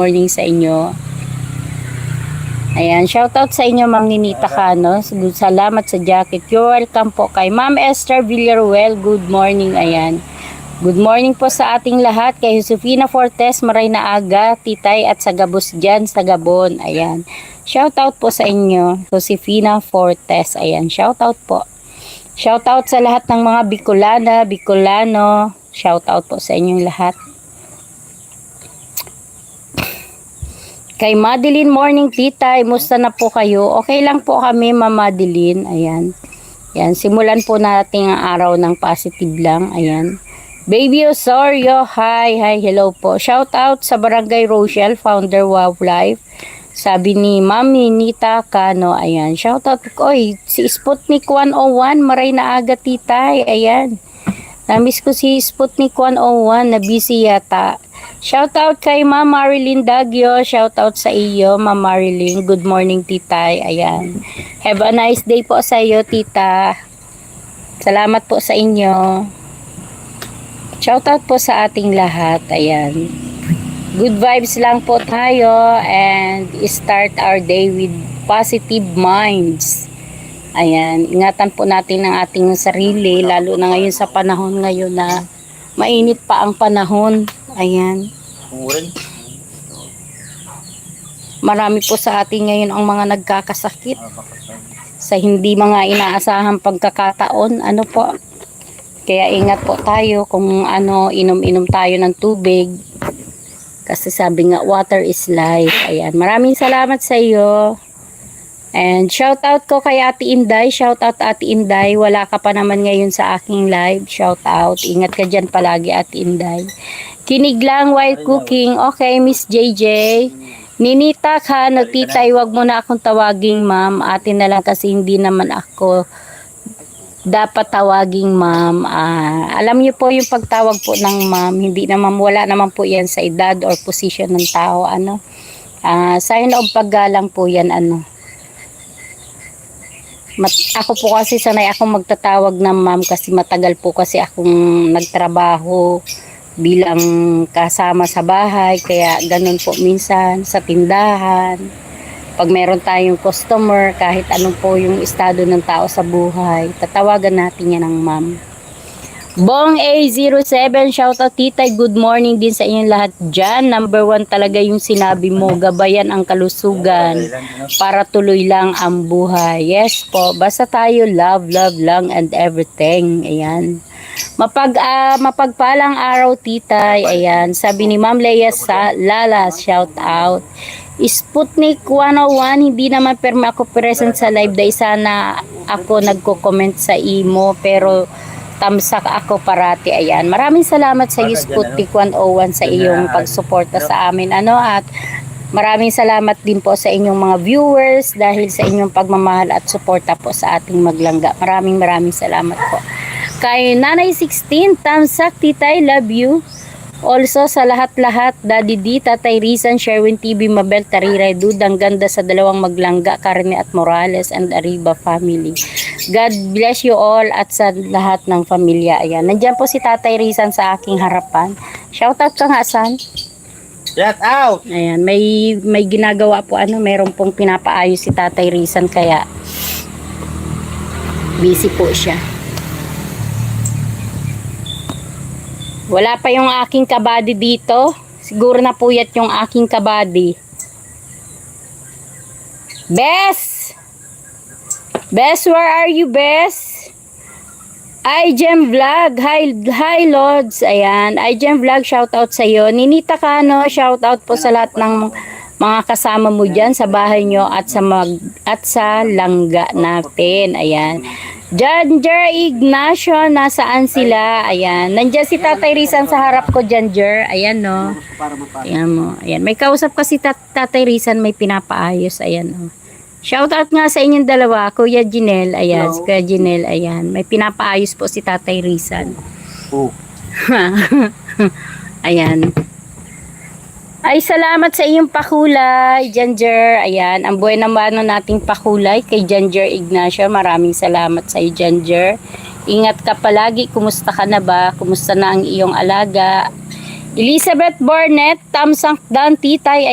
morning sa inyo. Ayan, shoutout sa inyo Ma'am Ninita Cano. Salamat sa jacket. You're welcome po kay Ma'am Esther Villaruel. Good morning. Ayan. Good morning po sa ating lahat. Kay Josefina Fortes, Maray na Aga, Titay at sa Gabos dyan sa Gabon. Ayan. Shoutout po sa inyo. Josefina Fortes. Ayan. Shoutout po. Shoutout sa lahat ng mga Bicolana, Bicolano. Shoutout po sa inyong lahat. Kay Madeline Morning Tita, musta na po kayo? Okay lang po kami, Ma'am Madeline. Ayan. Ayan, simulan po natin ang araw ng positive lang. Ayan. Baby Osorio, hi, hi, hello po. Shout out sa Barangay Rochelle, founder Wow Life. Sabi ni Ma'am Nita Cano, ayan. Shout out oy, si Sputnik 101, maray na aga titay, ayan. Namiss ko si Sputnik 101 na busy yata. Shout out kay Ma'am Marilyn Dagyo. Shout out sa iyo, Ma'am Marilyn. Good morning, titay. Ayan. Have a nice day po sa iyo, tita. Salamat po sa inyo. Shout out po sa ating lahat. Ayan. Good vibes lang po tayo and start our day with positive minds. Ayan, ingatan po natin ang ating sarili, lalo na ngayon sa panahon ngayon na mainit pa ang panahon. Ayan. Marami po sa atin ngayon ang mga nagkakasakit sa hindi mga inaasahang pagkakataon. Ano po? Kaya ingat po tayo kung ano, inom-inom tayo ng tubig. Kasi sabi nga, water is life. Ayan. Maraming salamat sa iyo. And shout out ko kay Ate Inday. Shout out Ate Inday. Wala ka pa naman ngayon sa aking live. Shout out. Ingat ka dyan palagi Ate Inday. Kinig lang while cooking. Okay, Miss JJ. Ninita ka, nagtitay, wag mo na akong tawaging ma'am. Ate na lang kasi hindi naman ako dapat tawaging ma'am. Ah, alam niyo po yung pagtawag po ng ma'am, hindi naman wala naman po yan sa edad or position ng tao. Ano? Ah, sign of paggalang po yan. Ano? Mat- ako po kasi sanay akong magtatawag ng ma'am kasi matagal po kasi akong nagtrabaho bilang kasama sa bahay kaya ganun po minsan sa tindahan pag meron tayong customer kahit anong po yung estado ng tao sa buhay tatawagan natin yan ng ma'am Bong A07, shoutout titay, good morning din sa inyong lahat dyan. Number one talaga yung sinabi mo, gabayan ang kalusugan para tuloy lang ang buhay. Yes po, basta tayo love, love lang and everything. Ayan. Mapag, ah, mapagpalang araw titay, ayan. Sabi ni Ma'am Leia sa Lala, shout out. Sputnik 101, hindi naman perma ako present sa live dahil sana ako nagko-comment sa imo pero tamsak ako parati. Ayan. Maraming salamat sa iyo, Sputnik 101 sa iyong pagsuporta sa amin. Ano at maraming salamat din po sa inyong mga viewers dahil sa inyong pagmamahal at suporta po sa ating maglangga. Maraming maraming salamat po. Kay Nanay 16, tamsak, titay, love you. Also sa lahat-lahat, Daddy D, Tatay Rizan, Sherwin TV, Mabel, Tariray, Dudang ganda sa dalawang maglangga, Carne at Morales and Arriba family. God bless you all at sa lahat ng pamilya. Ayan. Nandyan po si Tatay Rizan sa aking harapan. Shoutout ka nga, San. Shout out! Ayan, may may ginagawa po ano, meron pong pinapaayos si Tatay Rizan kaya busy po siya. Wala pa yung aking kabady dito. Siguro na puyat yung aking kabady. Bes! Bes, where are you, Bes? iGem Vlog. Hi, hi Lords. Ayan. iGem Vlog, shout out sa iyo. Ninita Kano, shout out po sa lahat ng mga kasama mo diyan sa bahay nyo at sa mag at sa langga natin. Ayan. Janger Ignacio, nasaan sila? Ayan. Nandiyan si Tatay Rizan sa harap ko, Janger. Ayan, no. Ayan mo. Ayan. May kausap kasi tat Tatay Rizan, may pinapaayos. Ayan, no. Shout out nga sa inyong dalawa, Kuya Jinel. Ayan, si Kuya Jinel. Ayan. May pinapaayos po si Tatay Rizan. Oh. Ayan. Ay, salamat sa iyong pakulay, Janger. Ayan, ang buhay naman nating pakulay kay Janger Ignacio. Maraming salamat sa iyo, Janger. Ingat ka palagi. Kumusta ka na ba? Kumusta na ang iyong alaga? Elizabeth Barnett, Tamsang Dan Titay,